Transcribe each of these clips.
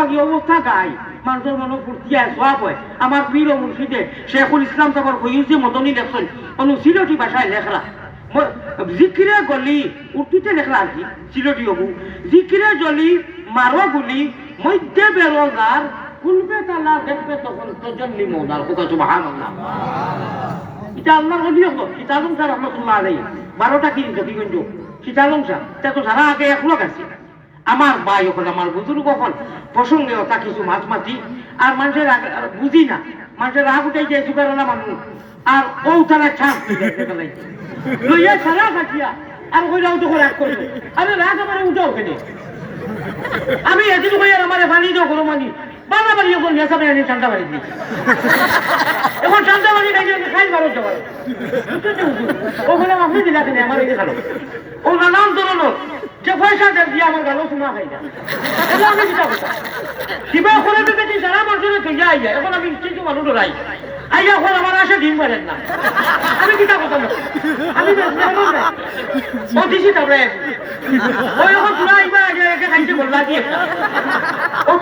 বাকি অবস্থা গাই মানুষের মনে ফুর্তি হয় সব হয়। আমার পীর ও মুর্শিদে শেখুল ইসলাম তখন হইউসি মতনই দেখছেন অনু সিলটি ভাষায় লেখরা জিকিরে গলি উর্দুতে লেখরা আছি সিলটি হবু জিকিরে জলি মারো গুলি, মধ্যে বেরোজার খুলবে তালা দেখবে তখন তজল্লি মৌলার কোথা সুবাহান এটা আল্লাহর অলি হতো সীতালং স্যার রহমতুল্লাহ আলাই বারোটা কিনি তো কিগঞ্জ সীতালং স্যার তা তো সারা আগে এক লোক আছে। আমার বাই ওখানে আমার বুজুর্গ হল প্রসঙ্গে ওটা কিছু মাছ মাছি আর মানুষের বুঝি না। মানুষের রাগ উঠাই যায় সুগার না মানুষ আর ও তারা ছাপ লইয়া সারা কাটিয়া আর কইরাও তো রাগ করবে। আরে রাগ আমার উঠাও আমি এদিন কই আর আমার পানি দাও কোনো পানি বাবা বাড়ি এখন নেশা বাড়ি ঠান্ডা বাড়ি দিয়েছি এখন ঠান্ডা বাড়ি নাই যে খাই বারো যাবার ওখানে আপনি দিলা কেন আমার এই খালো ও নানান ধরনের যে পয়সা দেন দিয়ে আমার গালো শোনা খাই না। এটা আমি কিতা কথা কিবা করে দিতে সারা বছরে চলে আই যায় এখন আমি কিছু মানুষ ডরাই আইয়া এখন আমার আসে ডিম পারেন না। আমি কিতা কথা আমি ও দিছি তারপরে ওই এখন পুরা আইবা আগে খাইতে বললা দিয়ে। ও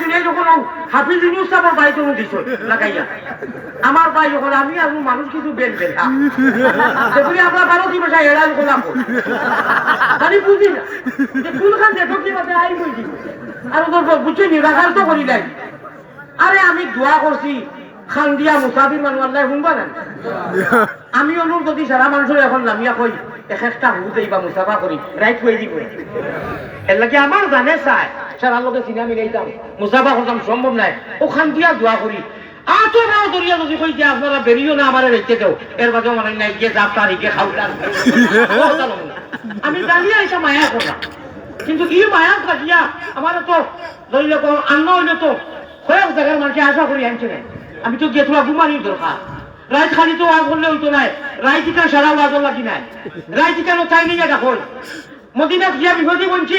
শুনে যখন হাফিজ উনি দিছ লাগাইয়া। আমার ভাই যখন, আমি আর মানুষ কিছু বেল বেল দেখুন বারো বসা গোলাম আমি বুঝি না। যে দেখো কি আই দিব? আর বুঝছি নিরাকার তো করি নাই। আরে আমি দোয়া করছি খান দিয়া মুসাফির মানুষ, আল্লাহ শুনবা না? আমি অনুর যদি সারা মানুষের এখন নামিয়া কই এক একটা হু দেইবা মুসাফা করি, রাইট হয়ে দিব? এর লাগে আমার জানে চাই। সারা লোকে চিনা মিলাইতাম মুসাফা করতাম সম্ভব নাই। ওখান দিয়া দোয়া করি। আতো নাও দরিয়া যদি কই যে আপনারা বেরিয়েও না আমার এর নাই গিয়ে তারিখে খাউটার। আমি মায়া করলাম কিন্তু ই মায়া থাকিয়া আমার তো ধরি লোক আন্ন হইলে তো কয়েক জায়গার মানুষে আশা করি আনছে না আমি তো গিয়ে তোরা ঘুমানির দরকার। রাইত খালি তো ওয়াজ করলে হইতো নাই। রাইত ইকা সারা লাগি নাই। রাইত ইকানো চাই নিয়ে দেখা গিয়া বিপদী বলছি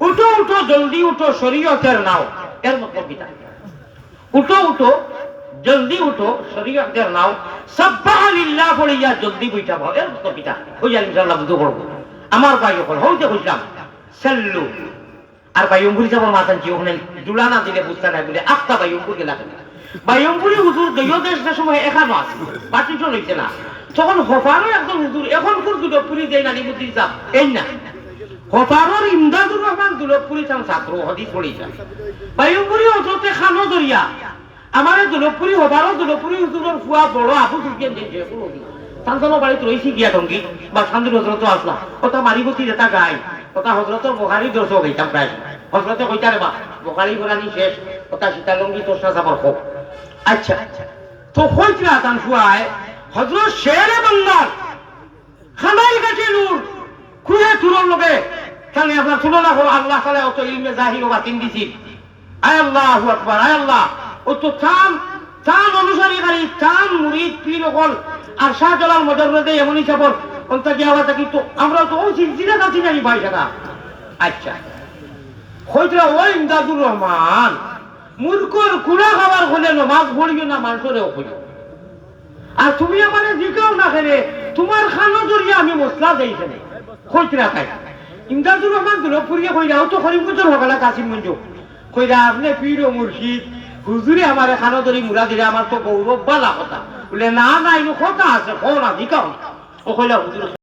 উঠো উঠো, জলদি উঠো, শরীয়তের নাও। এর মতলব কিতা উঠো উঠো, জলদি উঠো, শরীয়তের নাও। সাব্বাহ লিল্লাহ বলিয়া জলদি বইটা পাও এর মতলব কিতা হইয়া ইনশাআল্লাহ বুঝো করব আমার ভাই যখন হইতে কইলাম সাল্লু। আর বাইয়ম্বুরি যাবার মাথান কি ওখানে জুলা না দিলে বুঝতে নাই বলে, আফতা বাইয়ম্বুর গেলা বাইয়ম্বুরি হুজুর দৈয় দেশের সময় এখানো আছে বাটি চলেছে না। তখন হফারও একজন হুজুর, এখন কোন দুলপুরি দেয় না নিবুদ্দিন সাহ এই না। হফারর ইমদাদুর রহমান দুলপুরি চান ছাত্র হদিস পড়িয়েছেন বাইয়ম্বুরি অজতে খানো দরিয়া আমার দুলপুরি হফারও দুলপুরি হুজুরের ফুয়া বড় আপু সুখিয়ে দিয়েছে সান্তানো বাড়িতে রয়েছি গিয়া টঙ্গি বা শান্তি হজরত আসলা ওটা মারিবতী এটা গাই। ওটা হজরতর বখারি দর্শক হইতাম প্রায় হজরতে কইতা রে বা বখারি গোরানি শেষ। ওটা সীতালঙ্গি তোষা যাবার হোক আচ্ছা। তো হইতরা তান ফুয়ায় হজরত শেরে বাংলার খানাইল কাছে নূর খুঁজে তুলন লোকে। তাহলে আপনার তুলনা করো আল্লাহ তালা অত ইলমে জাহির বা তিন দিছি আয় আল্লাহ আকবার, আয় আল্লাহ। ও তো চান চান অনুসারীকারী চান মুরিদ, পীর অকল আর শাহজালাল মজরুদে এমনই চাপর অন্ত কি আওয়াজ কিন্তু আমরা তো ওই সিলসিলা আছি নাকি ভাই সাদা আচ্ছা। হইতরা ওই ইমদাদুর রহমান, মূর্খর কুড়া খাবার হলে নমাজ পড়িও না মানুষেরও করিও আর তুমি আমার জিকাও না খেলে, তোমার খানো জড়িয়ে আমি মশলা দিয়েছে কইতরা তাই ইমদাদুর রহমান দুলপুরিয়া কইরা তো হরিপুজোর হকালা কাসিম মঞ্জু? কইরা আপনি পীর ও মুর্শিদ হুজুরে আমার খানো ধরি মুরা দিলে আমার তো গৌরব বালা কথা। বলে, না না কথা আছে কোন না ও কইলা হুজুর